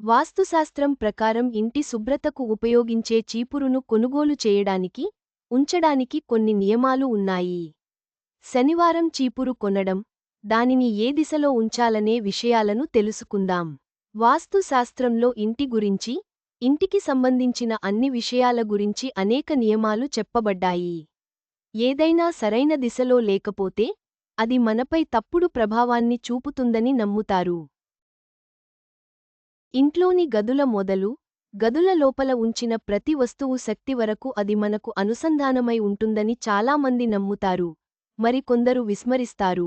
వాస్తుశాస్త్రం ప్రకారం ఇంటి శుభ్రతకు ఉపయోగించే చీపురును కొనుగోలు చేయడానికి ఉంచడానికి కొన్ని నియమాలు ఉన్నాయి. శనివారం చీపురు కొనడం దానిని ఏ దిశలో ఉంచాలనే విషయాలను తెలుసుకుందాం. వాస్తుశాస్త్రంలో ఇంటి గురించి ఇంటికి సంబంధించిన అన్ని విషయాల గురించి అనేక నియమాలు చెప్పబడ్డాయి. ఏదైనా సరైన దిశలో లేకపోతే అది మనపై తప్పుడు ప్రభావాన్ని చూపుతుందని నమ్ముతారు. ఇంట్లోని గదుల మొదలు గదుల లోపల ఉంచిన ప్రతి వస్తువు శక్తి వరకు అది మనకు అనుసంధానమై ఉంటుందని చాలామంది నమ్ముతారు మరికొందరు విస్మరిస్తారు.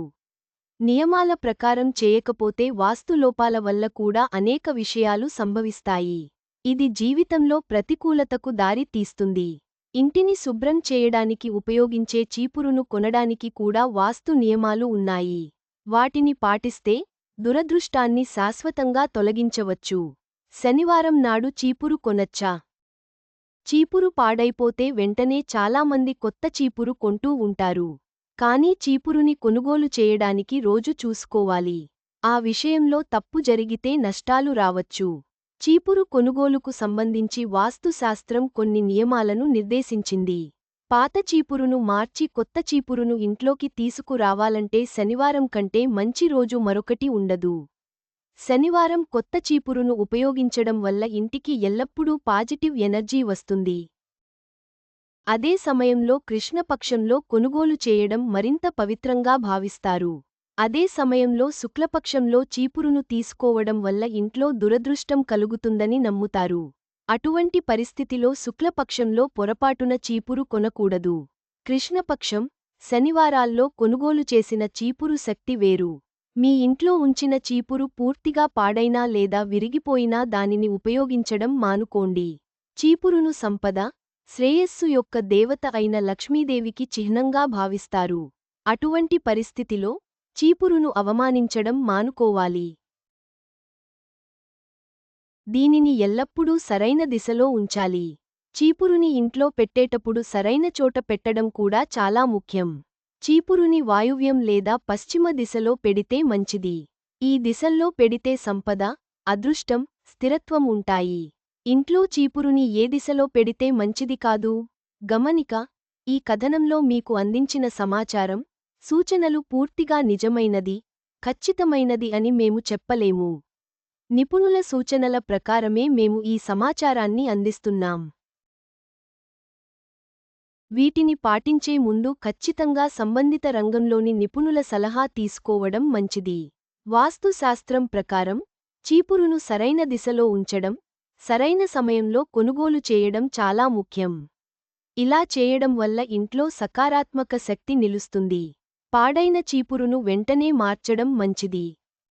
నియమాల ప్రకారం చేయకపోతే వాస్తులోపాల వల్ల కూడా అనేక విషయాలు సంభవిస్తాయి. ఇది జీవితంలో ప్రతికూలతకు దారి తీస్తుంది. ఇంటిని శుభ్రం చేయడానికి ఉపయోగించే చీపురును కొనడానికి కూడా వాస్తు నియమాలు ఉన్నాయి. వాటిని పాటిస్తే దురదృష్టాన్ని శాశ్వతంగా తొలగించవచ్చు. శనివారం నాడు చీపురు కొనచ్చా? చీపురు పాడైపోతే వెంటనే చాలామంది కొత్త చీపురు కొంటూ ఉంటారు. కానీ చీపురుని కొనుగోలు చేయడానికి రోజు చూసుకోవాలి. ఆ విషయంలో తప్పు జరిగితే నష్టాలు రావచ్చు. చీపురు కొనుగోలుకు సంబంధించి వాస్తుశాస్త్రం కొన్ని నియమాలను నిర్దేశించింది. పాత చీపురును మార్చి కొత్త చీపురును ఇంట్లోకి తీసుకురావాలంటే శనివారం కంటే మంచి రోజు మరొకటి ఉండదు. శనివారం కొత్త చీపురును ఉపయోగించడం వల్ల ఇంటికి ఎల్లప్పుడూ పాజిటివ్ ఎనర్జీ వస్తుంది. అదే సమయంలో కృష్ణపక్షంలో కొనుగోలు చేయడం మరింత పవిత్రంగా భావిస్తారు. అదే సమయంలో శుక్లపక్షంలో చీపురును తీసుకోవడం వల్ల ఇంట్లో దురదృష్టం కలుగుతుందని నమ్ముతారు. అటువంటి పరిస్థితిలో శుక్లపక్షంలో పొరపాటున చీపురు కొనకూడదు. కృష్ణపక్షం శనివారాల్లో కొనుగోలు చేసిన చీపురు శక్తి వేరు. మీ ఇంట్లో ఉంచిన చీపురు పూర్తిగా పాడైనా లేదా విరిగిపోయినా దానిని ఉపయోగించడం మానుకోండి. చీపురును సంపద శ్రేయస్సు యొక్క దేవత అయిన లక్ష్మీదేవికి చిహ్నంగా భావిస్తారు. అటువంటి పరిస్థితిలో చీపురును అవమానించడం మానుకోవాలి. దీనిని ఎల్లప్పుడూ సరైన దిశలో ఉంచాలి. చీపురుని ఇంట్లో పెట్టేటప్పుడు సరైన చోట పెట్టడం కూడా చాలా ముఖ్యం. చీపురుని వాయువ్యం లేదా పశ్చిమ దిశలో పెడితే మంచిది. ఈ దిశల్లో పెడితే సంపద అదృష్టం స్థిరత్వం ఉంటాయి. ఇంట్లో చీపురుని ఏ దిశలో పెడితే మంచిది కాదు? గమనిక ఈ కథనంలో మీకు అందించిన సమాచారం సూచనలు పూర్తిగా నిజమైనది ఖచ్చితమైనది అని మేము చెప్పలేము. నిపుణుల సూచనల ప్రకారమే మేము ఈ సమాచారాన్ని అందిస్తున్నాం. వీటిని పాటించే ముందు ఖచ్చితంగా సంబంధిత రంగంలోని నిపుణుల సలహా తీసుకోవడం మంచిది. వాస్తుశాస్త్రం ప్రకారం చీపురును సరైన దిశలో ఉంచడం సరైన సమయంలో కొనుగోలు చేయడం చాలా ముఖ్యం. ఇలా చేయడం వల్ల ఇంట్లో సకారాత్మక శక్తి నిలుస్తుంది. పాడైన చీపురును వెంటనే మార్చడం మంచిది.